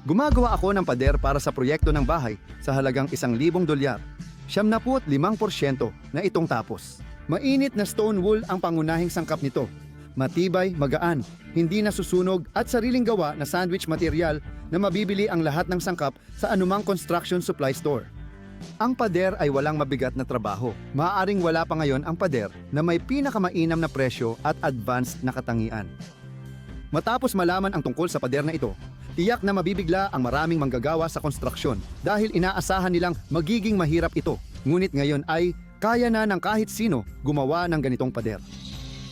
Gumagawa ako ng pader para sa proyekto ng bahay sa halagang isang libong dolyar. Siyam na limang porsyento na itong tapos. Mainit na stone wool ang pangunahing sangkap nito. Matibay, magaan, hindi nasusunog at sariling gawa na sandwich material na mabibili ang lahat ng sangkap sa anumang construction supply store. Ang pader ay walang mabigat na trabaho. Maaaring wala pa ngayon ang pader na may pinakamainam na presyo at advanced na katangian. Matapos malaman ang tungkol sa pader na ito, tiyak na mabibigla ang maraming manggagawa sa konstruksyon dahil inaasahan nilang magiging mahirap ito. Ngunit ngayon ay kaya na ng kahit sino gumawa ng ganitong pader.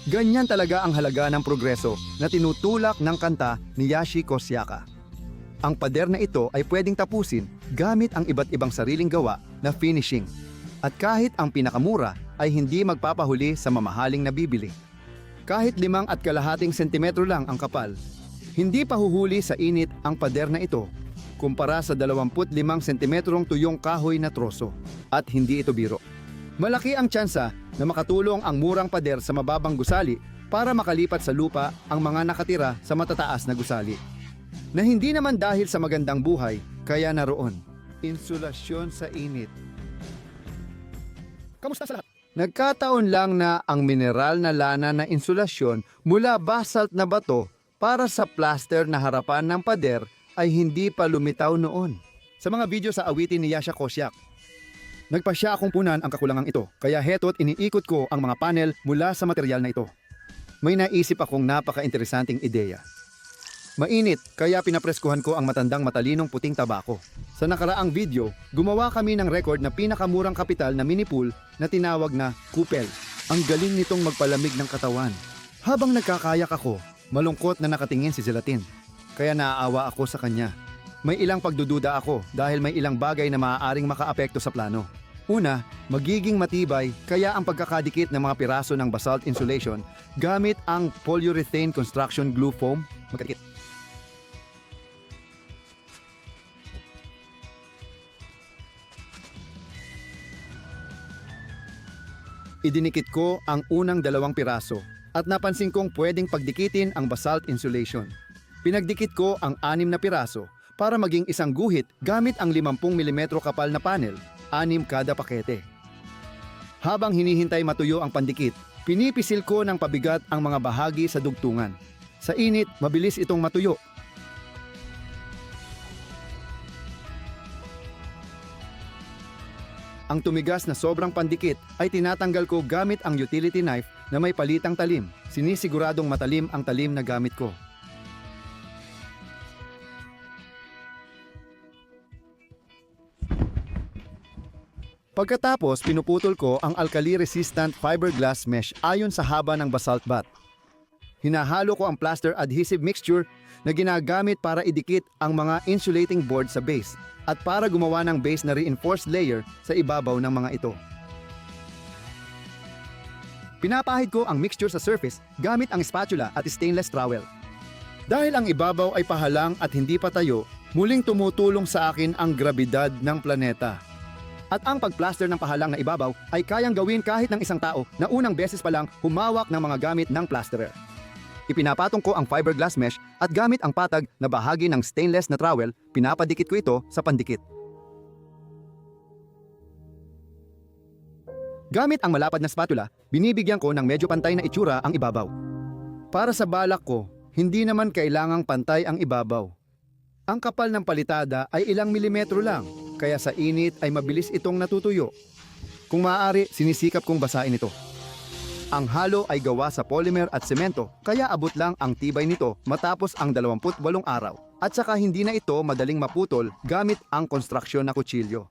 Ganyan talaga ang halaga ng progreso na tinutulak ng kanta ni Yashi Kosyaka. Ang pader na ito ay pwedeng tapusin gamit ang iba't ibang sariling gawa na finishing. At kahit ang pinakamura ay hindi magpapahuli sa mamahaling nabibili. Kahit limang at kalahating sentimetro lang ang kapal, hindi pahuhuli sa init ang pader na ito kumpara sa 25 sentimetrong tuyong kahoy na troso. At hindi ito biro. Malaki ang tsansa na makatulong ang murang pader sa mababang gusali para makalipat sa lupa ang mga nakatira sa matataas na gusali. Na hindi naman dahil sa magandang buhay, kaya naroon. Insulasyon sa init. Kamusta sa lahat? Nagkataon lang na ang mineral na lana na insulasyon mula basalt na bato para sa plaster na harapan ng pader ay hindi pa lumitaw noon. Sa mga video sa awitin ni Yasha Kosyak, nagpasya akong punan ang kakulangang ito, kaya heto't iniikot ko ang mga panel mula sa material na ito. May naisip akong napaka-interesanting ideya. Mainit, kaya pinapreskuhan ko ang matandang matalinong puting tabako. Sa nakaraang video, gumawa kami ng record na pinakamurang kapital na mini pool na tinawag na kupel. Ang galing nitong magpalamig ng katawan. Habang nagkakayak ako, malungkot na nakatingin si Zelatin. Kaya naaawa ako sa kanya. May ilang pagdududa ako dahil may ilang bagay na maaaring makaapekto sa plano. Una, magiging matibay kaya ang pagkakadikit ng mga piraso ng basalt insulation gamit ang polyurethane construction glue foam magkadikit. Idinikit ko ang unang dalawang piraso at napansin kong pwedeng pagdikitin ang basalt insulation. Pinagdikit ko ang anim na piraso para maging isang guhit gamit ang 50 mm kapal na panel, anim kada pakete. Habang hinihintay matuyo ang pandikit, pinipisil ko ng pabigat ang mga bahagi sa dugtungan. Sa init, mabilis itong matuyo. Ang tumigas na sobrang pandikit ay tinatanggal ko gamit ang utility knife na may palitang talim. Sinisiguradong matalim ang talim na gamit ko. Pagkatapos, pinuputol ko ang alkali-resistant fiberglass mesh ayon sa haba ng basalt bat. Hinahalo ko ang plaster adhesive mixture na ginagamit para idikit ang mga insulating board sa base at para gumawa ng base na reinforced layer sa ibabaw ng mga ito. Pinapahid ko ang mixture sa surface gamit ang spatula at stainless trowel. Dahil ang ibabaw ay pahalang at hindi patayo, muling tumutulong sa akin ang grabidad ng planeta. At ang pagplaster ng pahalang na ibabaw ay kayang gawin kahit ng isang tao na unang beses pa lang humawak ng mga gamit ng plasterer. Ipinapatong ko ang fiberglass mesh at gamit ang patag na bahagi ng stainless na trowel, pinapadikit ko ito sa pandikit. Gamit ang malapad na spatula, binibigyan ko ng medyo pantay na itsura ang ibabaw. Para sa balak ko, hindi naman kailangang pantay ang ibabaw. Ang kapal ng palitada ay ilang milimetro lang, kaya sa init ay mabilis itong natutuyo. Kung maaari, sinisikap kong basain ito. Ang halo ay gawa sa polymer at semento, kaya abot lang ang tibay nito matapos ang 28 araw. At saka hindi na ito madaling maputol gamit ang konstruksyon na kutsilyo.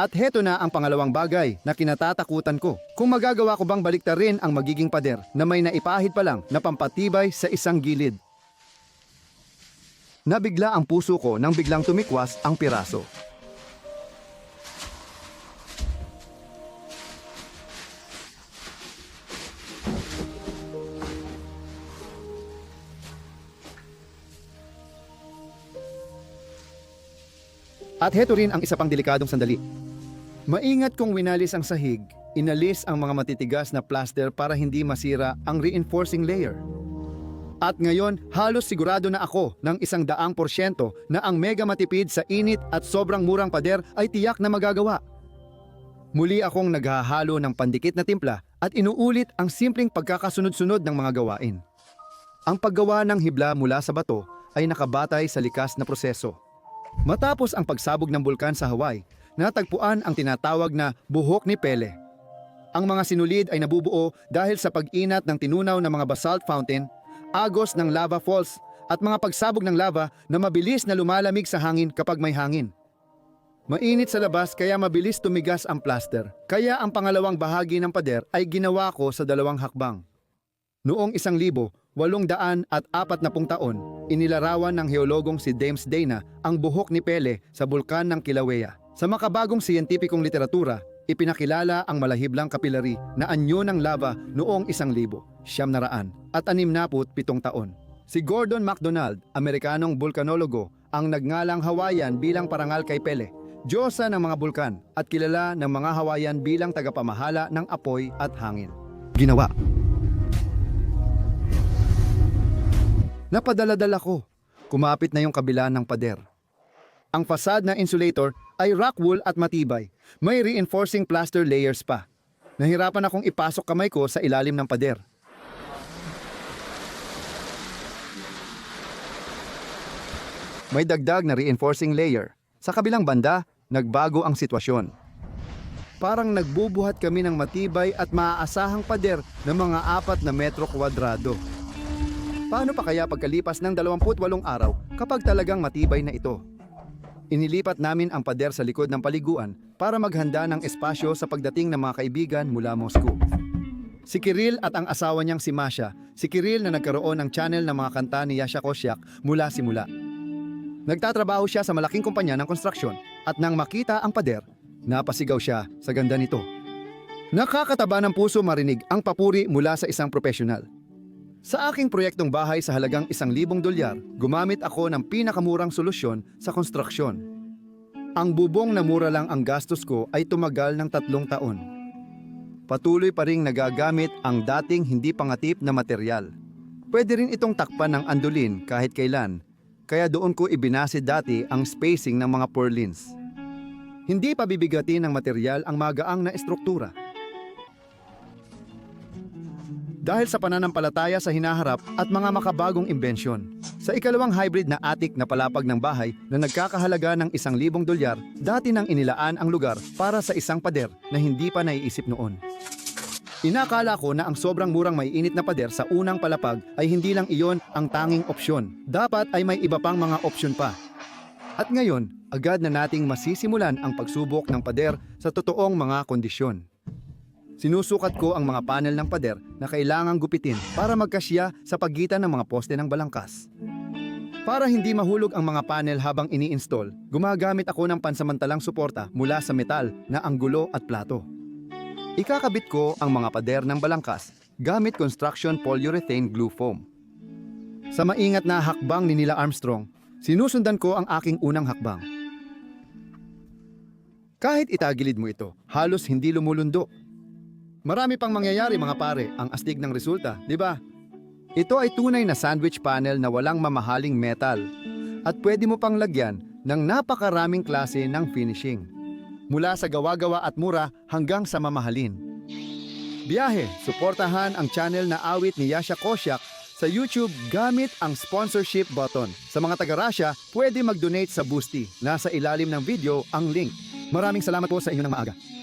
At heto na ang pangalawang bagay na kinatatakutan ko. Kung magagawa ko bang baliktarin ang magiging pader na may naipahid pa lang na pampatibay sa isang gilid. Nabigla ang puso ko nang biglang tumikwas ang piraso. At heto rin ang isa pang delikadong sandali. Maingat kong winalis ang sahig inalis ang mga matitigas na plaster para hindi masira ang reinforcing layer. At ngayon, halos sigurado na ako ng isang daang porsyento na ang mega matipid sa init at sobrang murang pader ay tiyak na magagawa. Muli akong naghahalo ng pandikit na timpla at inuulit ang simpleng pagkakasunod-sunod ng mga gawain. Ang paggawa ng hibla mula sa bato ay nakabatay sa likas na proseso. Matapos ang pagsabog ng bulkan sa Hawaii, natagpuan ang tinatawag na buhok ni Pele. Ang mga sinulid ay nabubuo dahil sa pag-inat ng tinunaw ng mga basalt fountain, agos ng lava falls, at mga pagsabog ng lava na mabilis na lumalamig sa hangin kapag may hangin. Mainit sa labas kaya mabilis tumigas ang plaster. Kaya ang pangalawang bahagi ng pader ay ginawa ko sa dalawang hakbang. Noong isang libo, walong daan at apat na pung taon, inilarawan ng heologong si James Dana ang buhok ni Pele sa bulkan ng Kilauea. Sa makabagong siyentipikong literatura, ipinakilala ang malahiblang kapilari na anyo ng lava noong isang libo, siyam na raan, at anim naput pitong taon. Si Gordon MacDonald, Amerikanong vulkanologo, ang nagngalang Hawaiian bilang parangal kay Pele, Diyosa ng mga bulkan at kilala ng mga Hawaiian bilang tagapamahala ng apoy at hangin. Ginawa. Napadala-dala ko. Kumapit na yung kabila ng pader. Ang fasad na insulator ay rock wool at matibay. May reinforcing plaster layers pa. Nahirapan akong ipasok kamay ko sa ilalim ng pader. May dagdag na reinforcing layer. Sa kabilang banda, nagbago ang sitwasyon. Parang nagbubuhat kami ng matibay at maaasahang pader ng mga apat na metro kwadrado. Paano pa kaya pagkalipas ng 28 araw kapag talagang matibay na ito? Inilipat namin ang pader sa likod ng paliguan para maghanda ng espasyo sa pagdating ng mga kaibigan mula Moscow. Si Kiril at ang asawa niyang si Masha, si Kiril na nagkaroon ng channel ng mga kanta ni Yasha Kosyak mula simula. Nagtatrabaho siya sa malaking kumpanya ng konstruksyon at nang makita ang pader, napasigaw siya sa ganda nito. Nakakataba ng puso marinig ang papuri mula sa isang profesional. Sa aking proyektong bahay sa halagang isang libong dolyar, gumamit ako ng pinakamurang solusyon sa konstruksyon. Ang bubong na mura lang ang gastos ko ay tumagal ng tatlong taon. Patuloy pa ring nagagamit ang dating hindi pangatip na material. Pwede rin itong takpan ng andulin kahit kailan, kaya doon ko ibinase dati ang spacing ng mga purlins. Hindi pa bibigatin ng material ang magaang na estruktura. Dahil sa pananampalataya sa hinaharap at mga makabagong imbensyon. Sa ikalawang hybrid na attic na palapag ng bahay na nagkakahalaga ng isang libong dolyar, dati nang inilaan ang lugar para sa isang pader na hindi pa naiisip noon. Inakala ko na ang sobrang murang may init na pader sa unang palapag ay hindi lang iyon ang tanging opsyon. Dapat ay may iba pang mga opsyon pa. At ngayon, agad na nating masisimulan ang pagsubok ng pader sa totoong mga kondisyon. Sinusukat ko ang mga panel ng pader na kailangang gupitin para magkasya sa pagitan ng mga poste ng balangkas. Para hindi mahulog ang mga panel habang ini-install, gumagamit ako ng pansamantalang suporta mula sa metal na anggulo at plato. Ikakabit ko ang mga pader ng balangkas gamit construction polyurethane glue foam. Sa maingat na hakbang ni Nila Armstrong, sinusundan ko ang aking unang hakbang. Kahit itagilid mo ito, halos hindi lumulundo. Marami pang mangyayari mga pare ang astig ng resulta, di ba? Ito ay tunay na sandwich panel na walang mamahaling metal at pwede mo pang lagyan ng napakaraming klase ng finishing. Mula sa gawa-gawa at mura hanggang sa mamahalin. Biyahe, suportahan ang channel na awit ni Yasha Kosyak sa YouTube gamit ang sponsorship button. Sa mga taga-Russia, pwede mag-donate sa Boosty. Nasa ilalim ng video ang link. Maraming salamat po sa inyo ng maaga.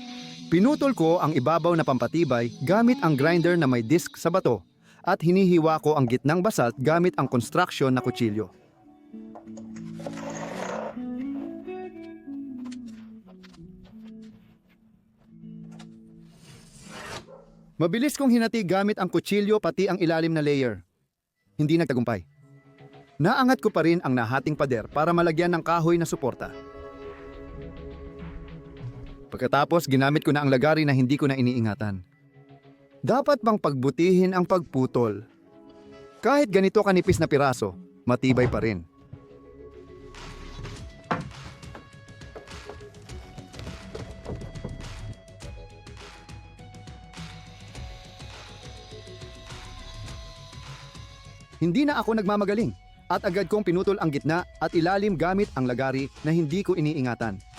Pinutol ko ang ibabaw na pampatibay gamit ang grinder na may disc sa bato at hinihiwa ko ang gitnang basalt gamit ang construction na kutsilyo. Mabilis kong hinati gamit ang kutsilyo pati ang ilalim na layer. Hindi nagtagumpay. Naangat ko pa rin ang nahating pader para malagyan ng kahoy na suporta. Pagkatapos ginamit ko na ang lagari na hindi ko na iniingatan. Dapat bang pagbutihin ang pagputol? Kahit ganito kanipis na piraso, matibay pa rin. Hindi na ako nagmamagaling at agad kong pinutol ang gitna at ilalim gamit ang lagari na hindi ko iniingatan.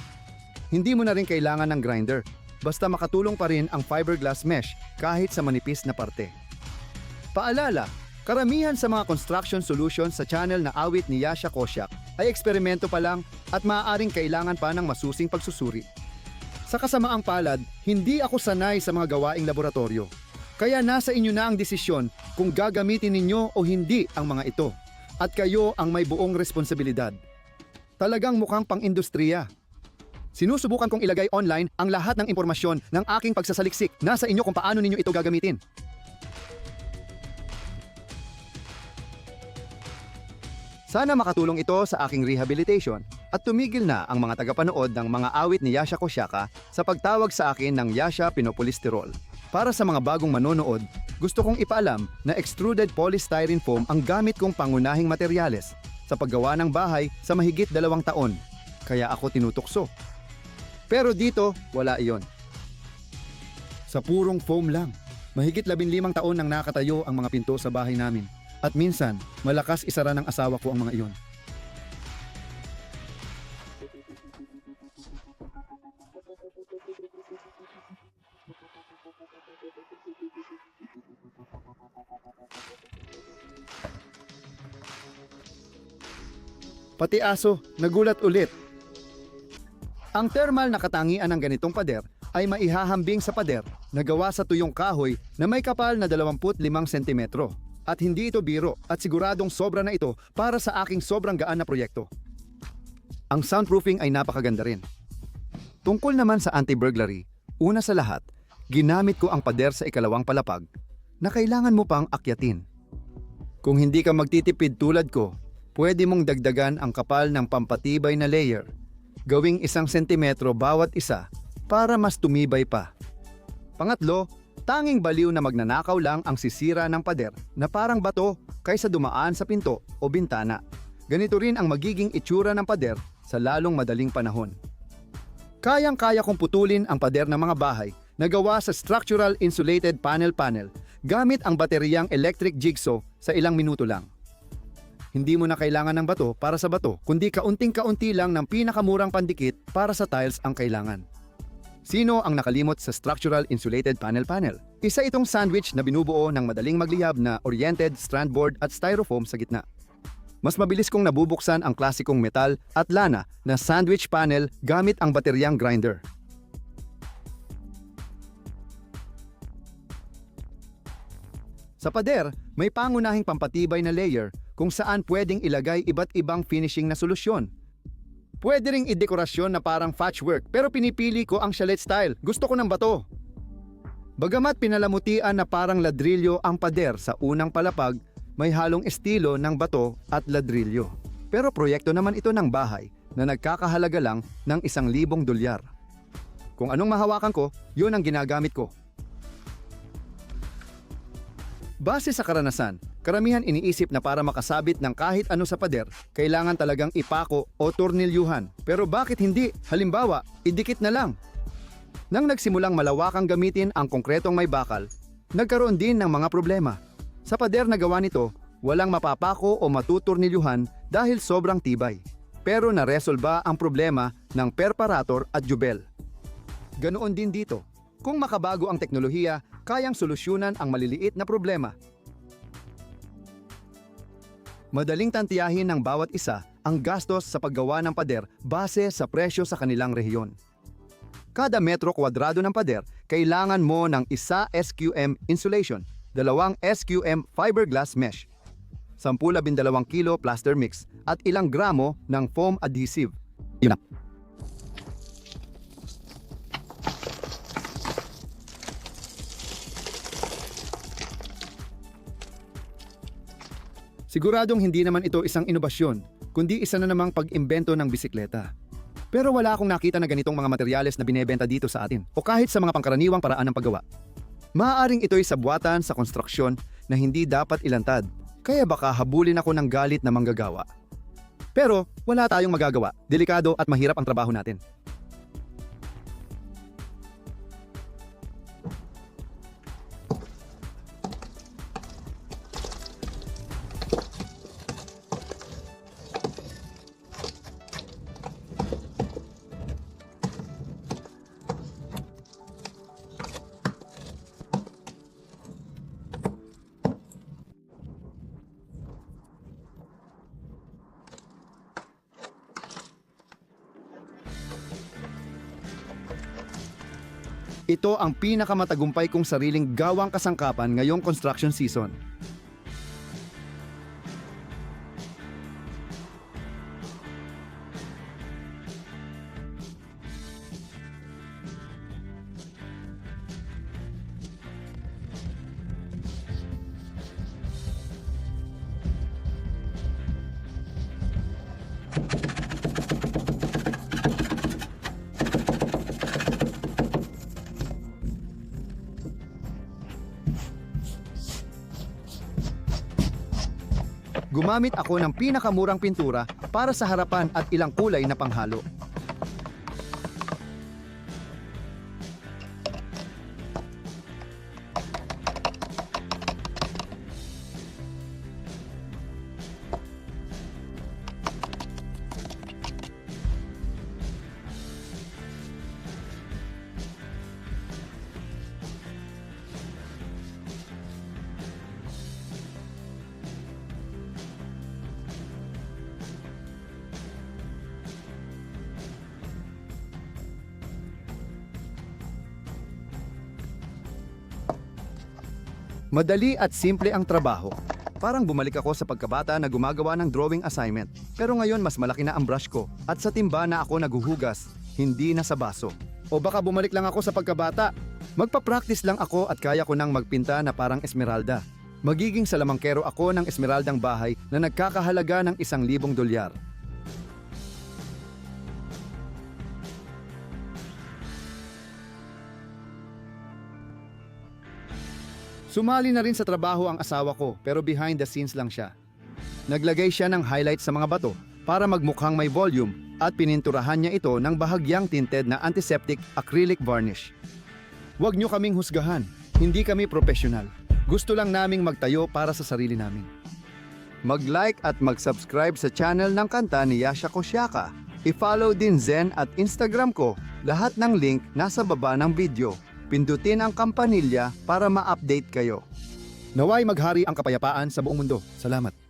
Hindi mo na rin kailangan ng grinder, basta makatulong pa rin ang fiberglass mesh kahit sa manipis na parte. Paalala, karamihan sa mga construction solutions sa channel na awit ni Yasha Kosyak ay eksperimento pa lang at maaaring kailangan pa ng masusing pagsusuri. Sa kasamaang palad, hindi ako sanay sa mga gawaing laboratorio. Kaya nasa inyo na ang desisyon kung gagamitin ninyo o hindi ang mga ito. At kayo ang may buong responsibilidad. Talagang mukhang pang-industriya. Sinusubukan kong ilagay online ang lahat ng impormasyon ng aking pagsasaliksik. Nasa inyo kung paano ninyo ito gagamitin. Sana makatulong ito sa aking rehabilitation at tumigil na ang mga tagapanood ng mga awit ni Yasha Kosyaka sa pagtawag sa akin ng Yasha Pinopolisterol. Para sa mga bagong manonood, gusto kong ipaalam na extruded polystyrene foam ang gamit kong pangunahing materyales sa paggawa ng bahay sa mahigit dalawang taon. Kaya ako tinutukso. Pero dito, wala iyon. Sa purong foam lang. Mahigit labinlimang taon nang nakatayo ang mga pinto sa bahay namin. At minsan, malakas isara ng asawa ko ang mga iyon. Pati aso, nagulat ulit. Ang thermal na katangian ng ganitong pader ay maihahambing sa pader na gawa sa tuyong kahoy na may kapal na 25 cm. At hindi ito biro at siguradong sobra na ito para sa aking sobrang gaan na proyekto. Ang soundproofing ay napakaganda rin. Tungkol naman sa anti-burglary, una sa lahat, ginamit ko ang pader sa ikalawang palapag na kailangan mo pang akyatin. Kung hindi ka magtitipid tulad ko, pwede mong dagdagan ang kapal ng pampatibay na layer, gawing isang sentimetro bawat isa para mas tumibay pa. Pangatlo, tanging baliw na magnanakaw lang ang sisira ng pader na parang bato kaysa dumaan sa pinto o bintana. Ganito rin ang magiging itsura ng pader sa lalong madaling panahon. Kayang-kaya kong putulin ang pader ng mga bahay na gawa sa structural insulated panel-panel gamit ang bateriyang electric jigsaw sa ilang minuto lang. Hindi mo na kailangan ng bato para sa bato, kundi kaunting-kaunti lang ng pinakamurang pandikit para sa tiles ang kailangan. Sino ang nakalimot sa structural insulated panel-panel? Isa itong sandwich na binubuo ng madaling magliyab na oriented strand board at styrofoam sa gitna. Mas mabilis kong nabubuksan ang klasikong metal at lana na sandwich panel gamit ang bateryang grinder. Sa pader, may pangunahing pampatibay na layer kung saan pwedeng ilagay iba't ibang finishing na solusyon. Pwede ring idekorasyon na parang patchwork pero pinipili ko ang chalet style. Gusto ko ng bato. Bagamat pinalamutian na parang ladrilyo ang pader sa unang palapag, may halong estilo ng bato at ladrilyo. Pero proyekto naman ito ng bahay na nagkakahalaga lang ng isang libong dolyar. Kung anong mahawakan ko, yun ang ginagamit ko. Base sa karanasan, karamihan iniisip na para makasabit ng kahit ano sa pader, kailangan talagang ipako o tornilyuhan. Pero bakit hindi? Halimbawa, idikit na lang. Nang nagsimulang malawakang gamitin ang konkretong may bakal, nagkaroon din ng mga problema. Sa pader na gawa nito, walang mapapako o matutornilyuhan dahil sobrang tibay. Pero naresolba ang problema ng perforator at jubel. Ganoon din dito. Kung makabago ang teknolohiya, kayang solusyonan ang maliliit na problema. Madaling tantiyahin ng bawat isa ang gastos sa paggawa ng pader base sa presyo sa kanilang rehiyon. Kada metro kwadrado ng pader, kailangan mo ng isa SQM insulation, dalawang SQM fiberglass mesh, 10-12 kilo plaster mix at ilang gramo ng foam adhesive. Yun Siguradong hindi naman ito isang inobasyon, kundi isa na namang pag-imbento ng bisikleta. Pero wala akong nakita na ganitong mga materyales na binebenta dito sa atin o kahit sa mga pangkaraniwang paraan ng paggawa. Maaaring ito'y sabuatan sa konstruksyon na hindi dapat ilantad, kaya baka habulin ako ng galit na manggagawa. Pero wala tayong magagawa, delikado at mahirap ang trabaho natin. Ito ang pinakamatagumpay kong sariling gawang kasangkapan ngayong construction season. Gumamit ako ng pinakamurang pintura para sa harapan at ilang kulay na panghalo. Madali at simple ang trabaho. Parang bumalik ako sa pagkabata na gumagawa ng drawing assignment. Pero ngayon mas malaki na ang brush ko at sa timba na ako naguhugas, hindi na sa baso. O baka bumalik lang ako sa pagkabata. Magpa-practice lang ako at kaya ko nang magpinta na parang esmeralda. Magiging salamangkero ako ng esmeraldang bahay na nagkakahalaga ng isang libong dolyar. Sumali na rin sa trabaho ang asawa ko pero behind the scenes lang siya. Naglagay siya ng highlight sa mga bato para magmukhang may volume at pininturahan niya ito ng bahagyang tinted na antiseptic acrylic varnish. Huwag niyo kaming husgahan. Hindi kami profesional. Gusto lang naming magtayo para sa sarili namin. Mag-like at mag-subscribe sa channel ng kanta ni Yasha Kosyaka. I-follow din Zen at Instagram ko. Lahat ng link nasa baba ng video. Pindutin ang kampanilya para ma-update kayo. Naway maghari ang kapayapaan sa buong mundo. Salamat.